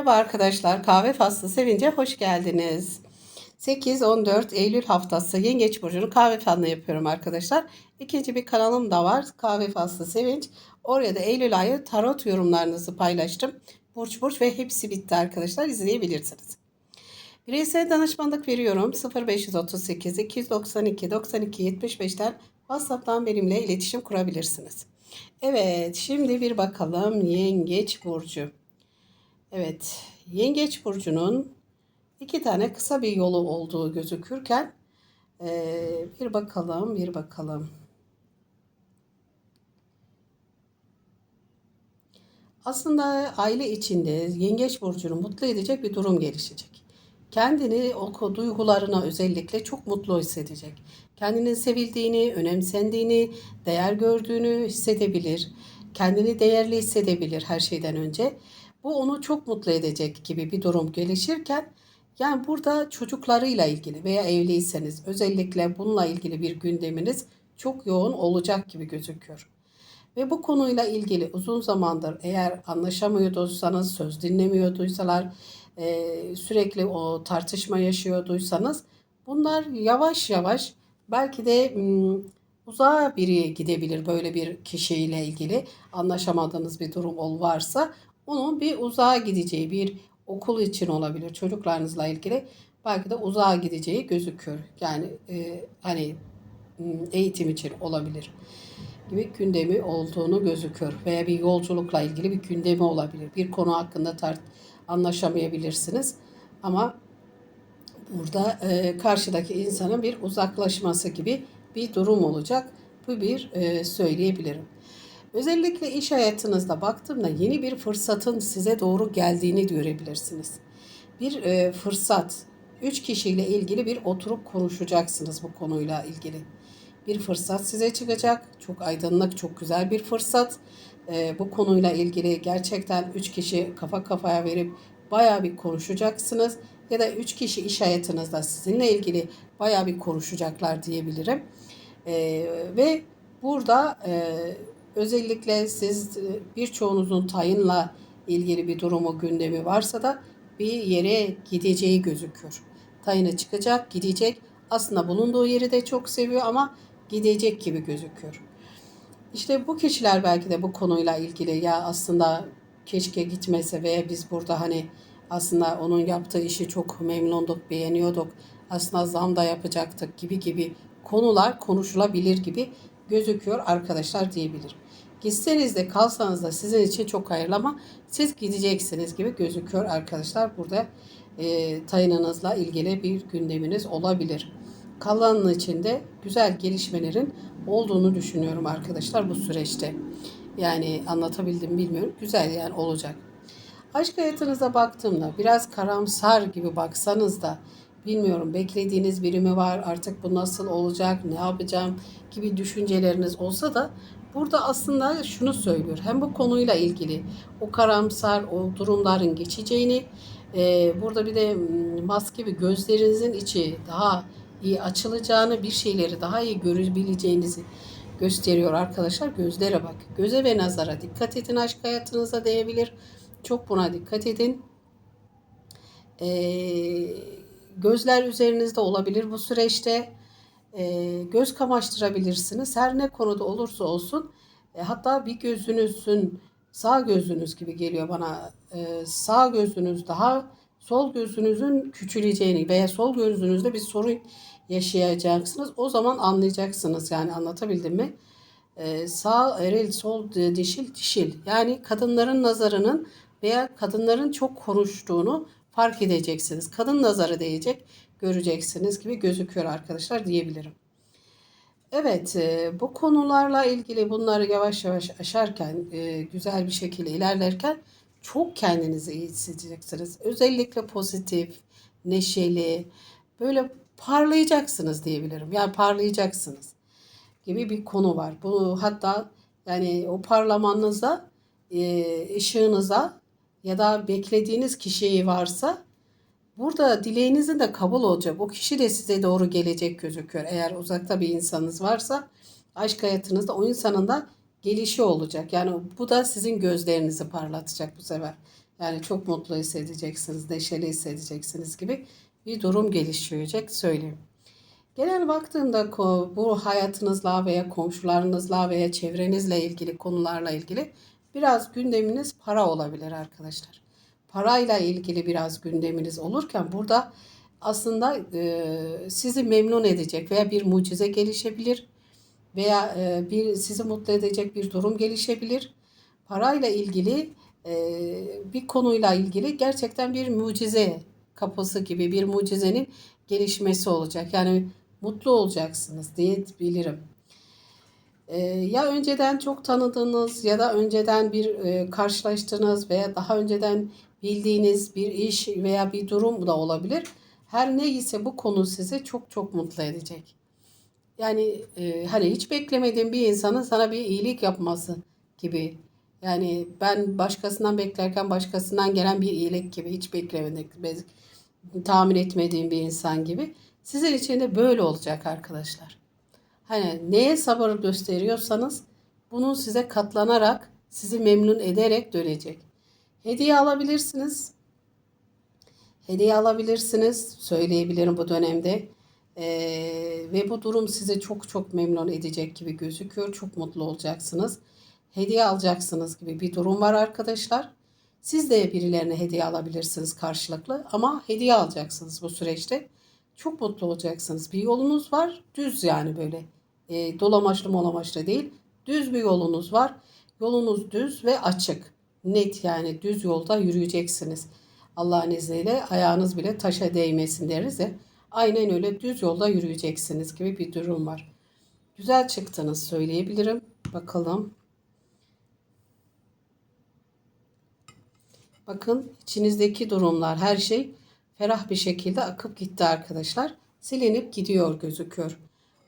Merhaba arkadaşlar, Kahve Faslı Sevince hoş geldiniz. 8-14 Eylül haftası Yengeç Burcu'nun kahve falını yapıyorum arkadaşlar. İkinci bir kanalım da var, Kahve Faslı Sevinç. Oraya da Eylül ayı tarot yorumlarınızı paylaştım. Burç burç ve hepsi bitti arkadaşlar, izleyebilirsiniz. Bireysel danışmanlık veriyorum. 0538 292 92 75'ten WhatsApp'tan benimle iletişim kurabilirsiniz. Evet, şimdi bir bakalım Yengeç Burcu. Evet, Yengeç Burcu'nun iki tane kısa bir yolu olduğu gözükürken eee, bir bakalım, bir bakalım. Aslında aile içinde Yengeç Burcu'nu mutlu edecek bir durum gelişecek. Kendini o duygularına özellikle çok mutlu hissedecek. Kendinin sevildiğini, önemsendiğini, değer gördüğünü hissedebilir. Kendini değerli hissedebilir her şeyden önce. Bu onu çok mutlu edecek gibi bir durum gelişirken yani burada çocuklarıyla ilgili veya evliyseniz özellikle bununla ilgili bir gündeminiz çok yoğun olacak gibi gözüküyor. Ve bu konuyla ilgili uzun zamandır eğer anlaşamıyorduysanız, söz dinlemiyorduysalar, e, sürekli o tartışma yaşıyorduysanız bunlar yavaş yavaş belki de uzağa biri gidebilir böyle bir kişiyle ilgili anlaşamadığınız bir durum ol varsa onun bir uzağa gideceği bir okul için olabilir çocuklarınızla ilgili belki de uzağa gideceği gözüküyor. Yani e, hani eğitim için olabilir gibi gündemi olduğunu gözüküyor. Veya bir yolculukla ilgili bir gündemi olabilir. Bir konu hakkında tart anlaşamayabilirsiniz. Ama burada e, karşıdaki insanın bir uzaklaşması gibi bir durum olacak. Bu bir e, söyleyebilirim. Özellikle iş hayatınızda baktığımda yeni bir fırsatın size doğru geldiğini görebilirsiniz. Bir e, fırsat, üç kişiyle ilgili bir oturup konuşacaksınız bu konuyla ilgili. Bir fırsat size çıkacak. Çok aydınlık, çok güzel bir fırsat. E, bu konuyla ilgili gerçekten üç kişi kafa kafaya verip baya bir konuşacaksınız. Ya da üç kişi iş hayatınızda sizinle ilgili baya bir konuşacaklar diyebilirim. E, ve burada e, özellikle siz birçoğunuzun tayinla ilgili bir durumu gündemi varsa da bir yere gideceği gözüküyor. Tayına çıkacak, gidecek. Aslında bulunduğu yeri de çok seviyor ama gidecek gibi gözüküyor. İşte bu kişiler belki de bu konuyla ilgili ya aslında keşke gitmese veya biz burada hani aslında onun yaptığı işi çok memnunduk, beğeniyorduk. Aslında zam da yapacaktık gibi gibi konular konuşulabilir gibi gözüküyor arkadaşlar diyebilirim. Gitseniz de kalsanız da sizin için çok hayırlı ama siz gideceksiniz gibi gözüküyor arkadaşlar. Burada e, tayinanızla ilgili bir gündeminiz olabilir. Kalanın içinde güzel gelişmelerin olduğunu düşünüyorum arkadaşlar bu süreçte. Yani anlatabildim bilmiyorum. Güzel yani olacak. Aşk hayatınıza baktığımda biraz karamsar gibi baksanız da bilmiyorum beklediğiniz biri mi var artık bu nasıl olacak ne yapacağım gibi düşünceleriniz olsa da burada aslında şunu söylüyor. Hem bu konuyla ilgili o karamsar o durumların geçeceğini e, burada bir de maske gibi gözlerinizin içi daha iyi açılacağını bir şeyleri daha iyi görebileceğinizi gösteriyor arkadaşlar. Gözlere bak. Göze ve nazara dikkat edin aşk hayatınıza değebilir. Çok buna dikkat edin. Ee, gözler üzerinizde olabilir bu süreçte. Ee, göz kamaştırabilirsiniz. Her ne konuda olursa olsun e, hatta bir gözünüzün sağ gözünüz gibi geliyor bana. Ee, sağ gözünüz daha sol gözünüzün küçüleceğini veya sol gözünüzde bir sorun yaşayacaksınız. O zaman anlayacaksınız yani anlatabildim mi? Ee, sağ eril, sol dişil, dişil. Yani kadınların nazarının veya kadınların çok konuştuğunu fark edeceksiniz. Kadın nazarı değecek, göreceksiniz gibi gözüküyor arkadaşlar diyebilirim. Evet, e, bu konularla ilgili bunları yavaş yavaş aşarken, e, güzel bir şekilde ilerlerken çok kendinizi iyi hissedeceksiniz. Özellikle pozitif, neşeli, böyle parlayacaksınız diyebilirim. Yani parlayacaksınız gibi bir konu var. Bu hatta yani o parlamanıza, e, ışığınıza ya da beklediğiniz kişiyi varsa burada dileğinizin de kabul olacak. O kişi de size doğru gelecek gözüküyor. Eğer uzakta bir insanınız varsa aşk hayatınızda o insanın da gelişi olacak. Yani bu da sizin gözlerinizi parlatacak bu sefer. Yani çok mutlu hissedeceksiniz, neşeli hissedeceksiniz gibi bir durum gelişecek söyleyeyim. Genel baktığımda bu hayatınızla veya komşularınızla veya çevrenizle ilgili konularla ilgili biraz gündeminiz para olabilir arkadaşlar. Parayla ilgili biraz gündeminiz olurken burada aslında e, sizi memnun edecek veya bir mucize gelişebilir veya e, bir sizi mutlu edecek bir durum gelişebilir. Parayla ilgili e, bir konuyla ilgili gerçekten bir mucize kapısı gibi bir mucizenin gelişmesi olacak. Yani mutlu olacaksınız diye bilirim. E, ya önceden çok tanıdığınız ya da önceden bir e, karşılaştığınız veya daha önceden bildiğiniz bir iş veya bir durum da olabilir. Her neyse bu konu sizi çok çok mutlu edecek. Yani e, hani hiç beklemediğin bir insanın sana bir iyilik yapması gibi. Yani ben başkasından beklerken başkasından gelen bir iyilik gibi hiç beklemedik, be- tahmin etmediğim bir insan gibi. Sizin için de böyle olacak arkadaşlar. Hani neye sabır gösteriyorsanız bunun size katlanarak, sizi memnun ederek dönecek. Hediye alabilirsiniz. Hediye alabilirsiniz. Söyleyebilirim bu dönemde. Ee, ve bu durum sizi çok çok memnun edecek gibi gözüküyor. Çok mutlu olacaksınız. Hediye alacaksınız gibi bir durum var arkadaşlar. Siz de birilerine hediye alabilirsiniz karşılıklı ama hediye alacaksınız bu süreçte. Çok mutlu olacaksınız. Bir yolunuz var. Düz yani böyle. E, dolamaçlı molamaçlı değil. Düz bir yolunuz var. Yolunuz düz ve açık. Net yani düz yolda yürüyeceksiniz. Allah'ın izniyle ayağınız bile taşa değmesin deriz ya. Aynen öyle düz yolda yürüyeceksiniz gibi bir durum var. Güzel çıktınız söyleyebilirim. Bakalım. Bakın içinizdeki durumlar her şey ferah bir şekilde akıp gitti arkadaşlar. Silinip gidiyor gözüküyor.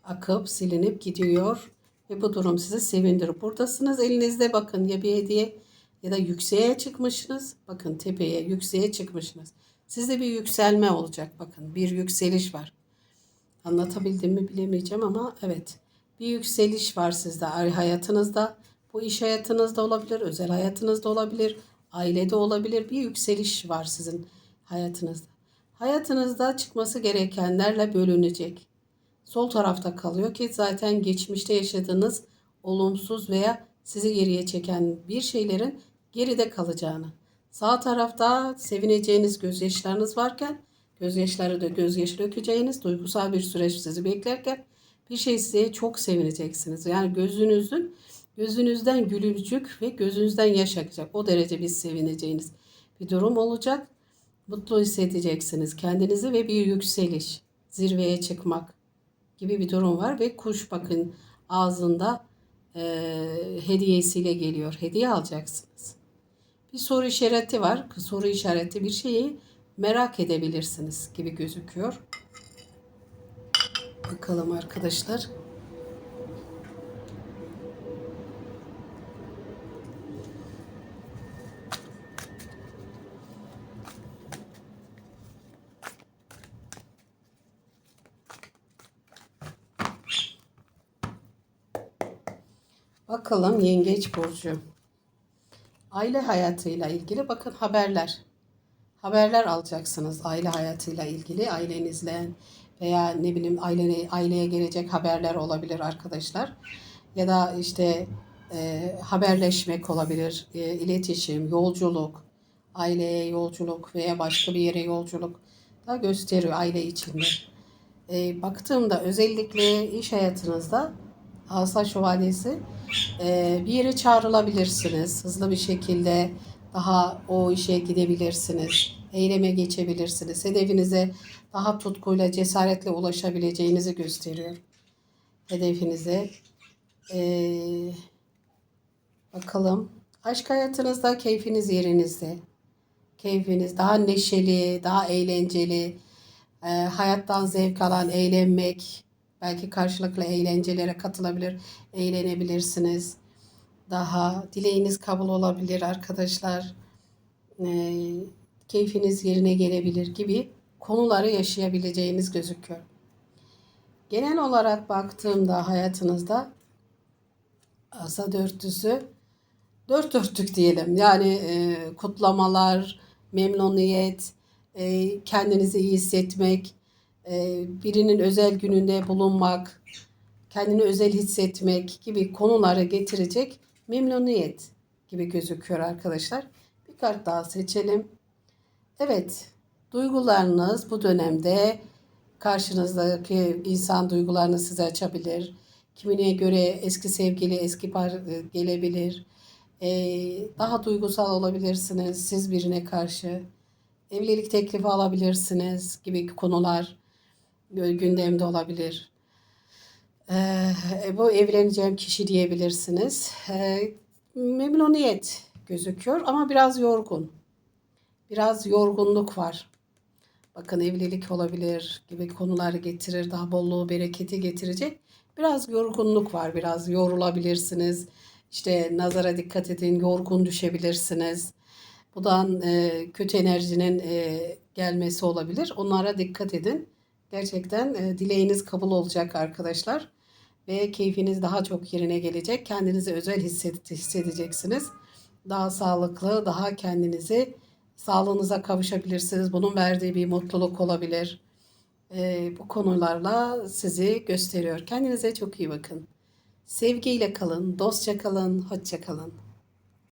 Akıp silinip gidiyor ve bu durum sizi sevindirir. Buradasınız elinizde bakın ya bir hediye ya da yükseğe çıkmışsınız. Bakın tepeye yükseğe çıkmışsınız. Sizde bir yükselme olacak bakın bir yükseliş var. Anlatabildim mi bilemeyeceğim ama evet. Bir yükseliş var sizde hayatınızda. Bu iş hayatınızda olabilir, özel hayatınızda olabilir, ailede olabilir. Bir yükseliş var sizin hayatınızda. Hayatınızda çıkması gerekenlerle bölünecek. Sol tarafta kalıyor ki zaten geçmişte yaşadığınız olumsuz veya sizi geriye çeken bir şeylerin geride kalacağını. Sağ tarafta sevineceğiniz gözyaşlarınız varken gözyaşları da gözyaşı dökeceğiniz duygusal bir süreç sizi beklerken bir şey size çok sevineceksiniz. Yani gözünüzün gözünüzden gülücük ve gözünüzden yaş akacak. O derece bir sevineceğiniz bir durum olacak. Mutlu hissedeceksiniz kendinizi ve bir yükseliş, zirveye çıkmak gibi bir durum var ve kuş bakın ağzında e, hediyesiyle geliyor. Hediye alacaksınız. Bir soru işareti var. Soru işareti bir şeyi merak edebilirsiniz gibi gözüküyor. Bakalım arkadaşlar. Bakalım Yengeç Burcu. Aile hayatıyla ilgili bakın haberler. Haberler alacaksınız aile hayatıyla ilgili ailenizle veya ne bileyim aile, aileye gelecek haberler olabilir arkadaşlar. Ya da işte e, haberleşmek olabilir, e, iletişim, yolculuk, aileye yolculuk veya başka bir yere yolculuk da gösteriyor aile içinde. E, baktığımda özellikle iş hayatınızda Asa Şövalyesi e, bir yere çağrılabilirsiniz. Hızlı bir şekilde daha o işe gidebilirsiniz. Eyleme geçebilirsiniz. Hedefinize daha tutkuyla, cesaretle ulaşabileceğinizi gösteriyor. Hedefinize. Ee, bakalım. Aşk hayatınızda keyfiniz yerinizde. Keyfiniz daha neşeli, daha eğlenceli. e, hayattan zevk alan, eğlenmek. Belki karşılıklı eğlencelere katılabilir, eğlenebilirsiniz. Daha dileğiniz kabul olabilir arkadaşlar. E, keyfiniz yerine gelebilir gibi konuları yaşayabileceğiniz gözüküyor. Genel olarak baktığımda hayatınızda asa dörtlüsü dört dörtlük diyelim. Yani e, kutlamalar, memnuniyet, e, kendinizi iyi hissetmek, birinin özel gününde bulunmak, kendini özel hissetmek gibi konuları getirecek memnuniyet gibi gözüküyor arkadaşlar. Bir kart daha seçelim. Evet, duygularınız bu dönemde karşınızdaki insan duygularını size açabilir. Kimine göre eski sevgili, eski par gelebilir. Ee, daha duygusal olabilirsiniz siz birine karşı. Evlilik teklifi alabilirsiniz gibi konular gündemde olabilir. Ee, bu evleneceğim kişi diyebilirsiniz. Ee, memnuniyet gözüküyor ama biraz yorgun. Biraz yorgunluk var. Bakın evlilik olabilir gibi konuları getirir. Daha bolluğu, bereketi getirecek. Biraz yorgunluk var. Biraz yorulabilirsiniz. İşte nazara dikkat edin. Yorgun düşebilirsiniz. Budan e, kötü enerjinin e, gelmesi olabilir. Onlara dikkat edin. Gerçekten e, dileğiniz kabul olacak arkadaşlar. Ve keyfiniz daha çok yerine gelecek. Kendinizi özel hissedeceksiniz. Daha sağlıklı, daha kendinizi sağlığınıza kavuşabilirsiniz. Bunun verdiği bir mutluluk olabilir. E, bu konularla sizi gösteriyor. Kendinize çok iyi bakın. Sevgiyle kalın, dostça kalın, hoşça kalın.